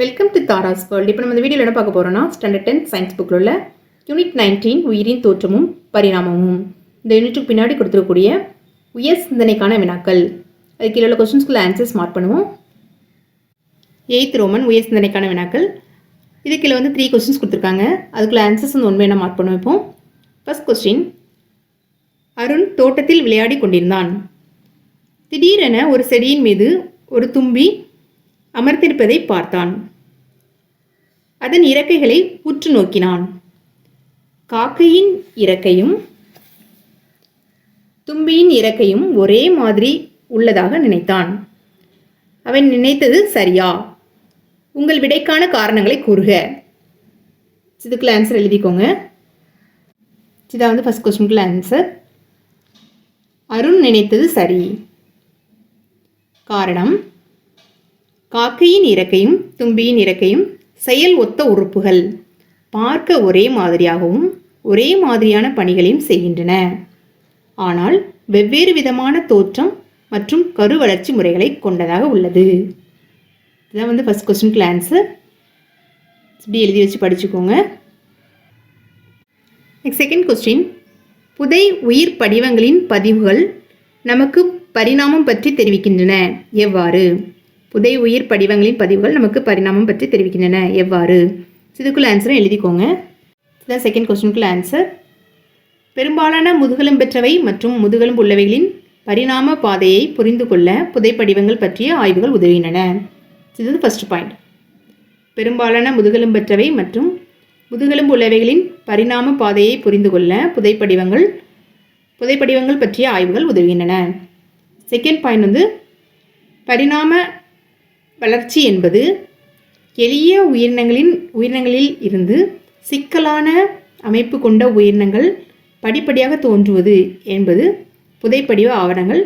Welcome to Tara's world இப்போ நம்ம இந்த வீடியோவில் என்ன பார்க்க போகிறோம்னா ஸ்டாண்டர்ட் டென்த் சயின்ஸ் புக்கில் உள்ள யூனிட் நைன்டீன் உயிரின் தோற்றமும் பரிணாமமும். இந்த யூனிட்டுக்கு பின்னாடி கொடுத்துருக்கக்கூடிய உயர் சிந்தனைக்கான வினாக்கள். அதுக்கு கீழே உள்ள கொஸ்டின்ஸ்குள்ள ஆன்சர்ஸ் மார்க் பண்ணுவோம். எயித் ரோமன் உயர் சிந்தனைக்கான வினாக்கள். இது கீழே வந்து த்ரீ கொஸ்டின்ஸ் கொடுத்துருக்காங்க. அதுக்குள்ள ஆன்சர்ஸ் வந்து உண்மையான மார்க் பண்ணுவோம் இப்போ? ஃபர்ஸ்ட் கொஸ்டின் அருண் தோட்டத்தில் விளையாடி கொண்டிருந்தான். திடீரென ஒரு செடியின் மீது ஒரு தும்பி அமர்ந்திருப்பதை பார்த்தான். அதன் இறக்கைகளை உற்று நோக்கினான். காக்கையின் இறக்கையும் தும்பியின் இறக்கையும் ஒரே மாதிரி உள்ளதாக நினைத்தான். அவன் நினைத்தது சரியா? உங்கள் விடைக்கான காரணங்களை கூறுக. இதுக்குள்ள ஆன்சர் எழுதிக்கோங்க. இதான் வந்து ஃபஸ்ட் கொஸ்டினுக்குள்ள ஆன்சர் அருண் நினைத்தது சரி. காரணம் காக்கையின் இறக்கையும் தும்பியின் இறக்கையும் செயல் ஒத்த உறுப்புகள். பார்க்க ஒரே மாதிரியாகவும் ஒரே மாதிரியான பணிகளையும் செய்கின்றன. ஆனால் வெவ்வேறு விதமான தோற்றம் மற்றும் கரு வளர்ச்சி முறைகளை கொண்டதாக உள்ளது. இதுதான் வந்து ஃபஸ்ட் கொஸ்டினுக்கு ஆன்சர் இப்படி எழுதி வச்சு படிச்சுக்கோங்க. நெக்ஸ்ட் செகண்ட் கொஸ்டின் புதை உயிர் படிவங்களின் பதிவுகள் நமக்கு பரிணாமம் பற்றி தெரிவிக்கின்றன. எவ்வாறு? புதை உயிர் படிவங்களின் பதிவுகள் நமக்கு பரிணாமம் பற்றி தெரிவிக்கின்றன. எவ்வாறு? இதுக்குள்ள ஆன்சரை எழுதிக்கோங்க. இதுதான் செகண்ட் கொஸ்டினுக்குள்ள ஆன்சர் பெரும்பாலான முதுகெலும் பெற்றவை மற்றும் முதுகெலும் உள்ளவைகளின் பரிணாம பாதையை புரிந்து கொள்ள புதைப்படிவங்கள் பற்றிய ஆய்வுகள் உதவினன இது ஃபர்ஸ்ட் பாயிண்ட் பெரும்பாலான முதுகெலும் பெற்றவை மற்றும் முதுகெலும்பு உள்ளவைகளின் பரிணாம பாதையை புரிந்து கொள்ள புதைப்படிவங்கள் புதைப்படிவங்கள் பற்றிய ஆய்வுகள் உதவுகின்றன. செகண்ட் பாயிண்ட் வந்து பரிணாம வளர்ச்சி என்பது எளிய உயிரினங்களின் உயிரினங்களில் இருந்து சிக்கலான அமைப்பு கொண்ட உயிரினங்கள் படிப்படியாக தோன்றுவது என்பது புதைப்படிவ ஆவணங்கள்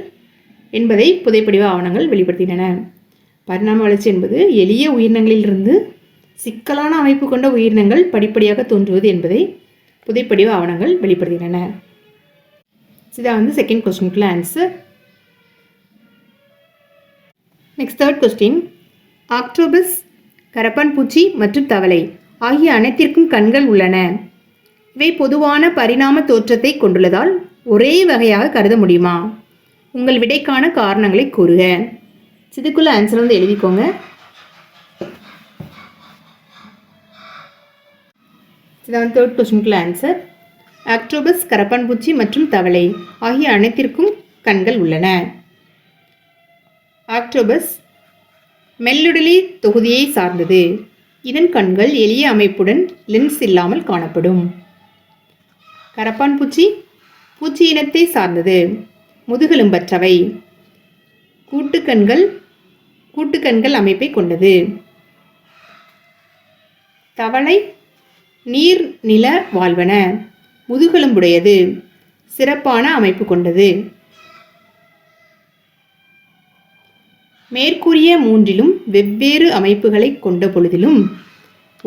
என்பதை புதைப்படிவ ஆவணங்கள் வெளிப்படுத்தின. பரிணாம வளர்ச்சி என்பது எளிய உயிரினங்களிலிருந்து சிக்கலான அமைப்பு கொண்ட உயிரினங்கள் படிப்படியாக தோன்றுவது என்பதை புதைப்படிவ ஆவணங்கள் வெளிப்படுத்தின. இதான் வந்து second கொஸ்டினுக்குள்ள answer next third question octopus கரப்பான் பூச்சி மற்றும் தவளை ஆகிய அனைத்திற்கும் கண்கள் உள்ளன. இவை பொதுவான பரிணாம தோற்றத்தை கொண்டுள்ளதால் ஒரே வகையாக கருத முடியுமா? உங்கள் விடைக்கான காரணங்களை கூறுக. சிதுக்குள்ள ஆன்சர் வந்து எழுதிக்கோங்க. இதான் தேர்ட் கொஸ்டினுக்குள்ள ஆன்சர் ஆக்டோபஸ் கரப்பான் பூச்சி மற்றும் தவளை ஆகிய அனைத்திற்கும் கண்கள் உள்ளன. ஆக்டோபஸ் மெல்லுடலி தொகுதியை சார்ந்தது. இதன் கண்கள் எளிய அமைப்புடன் லென்ஸ் இல்லாமல் காணப்படும். கரப்பான் பூச்சி பூச்சி இனத்தை சார்ந்தது. முதுகெலும்பற்றவை கூட்டுக்கண்கள் கூட்டுக்கண்கள் அமைப்பை கொண்டது. தவளை நீர் நில வாழ்வன. முதுகெலும்புடையது. சிறப்பான அமைப்பு கொண்டது. மேற்கூறிய மூன்றிலும் வெவ்வேறு அமைப்புகளை கொண்ட பொழுதிலும்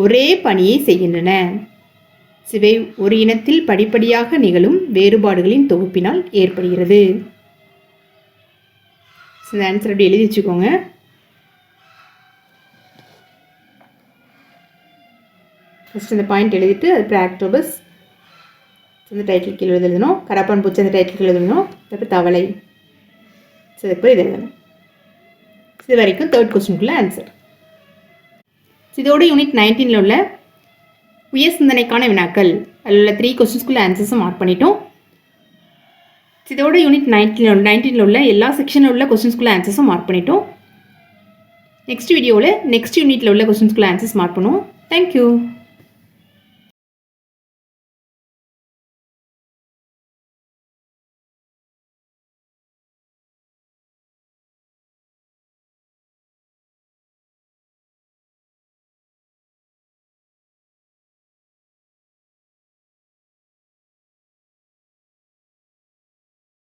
ஒரே பணியை செய்கின்றன. சிவை ஒரு இனத்தில் படிப்படியாக நிகழும் வேறுபாடுகளின் தொகுப்பினால் ஏற்படுகிறது. இந்த ஆன்சர் அப்படி எழுதி வச்சுக்கோங்க. ஃபஸ்ட் இந்த பாயிண்ட் எழுதிட்டு அது ஆக்டோபஸ் இந்த டைட்டில் கீழே எழுதணும். கரப்பான் பூச்சி அந்த டைட்டில் கீழே எழுதணும். அப்புறம் தவளை. ஸோ இதுக்கு இது எழுதணும். இது வரைக்கும் தேர்ட் கொஸ்டினுக்குள்ள ஆன்சர் இதோட யூனிட் நைன்டீனில் உள்ள உயர் சிந்தனைக்கான வினாக்கள். அதில் உள்ள த்ரீ கொஸ்டின்ஸ்குள்ள ஆன்சர்ஸும் மார்க் பண்ணிட்டோம். இதோட யூனிட் நைன்டீன் நைன்டீனில் உள்ள எல்லா செக்ஷனில் உள்ள கொஸ்டின்ஸ்குள்ள ஆன்சர்ஸும் மார்க் பண்ணிட்டோம். நெக்ஸ்ட் வீடியோவில் நெக்ஸ்ட் யூனிட்டில் உள்ள கொஸ்டின்ஸ்குள்ள ஆன்சர்ஸ் மார்க் பண்ணுவோம். Thank you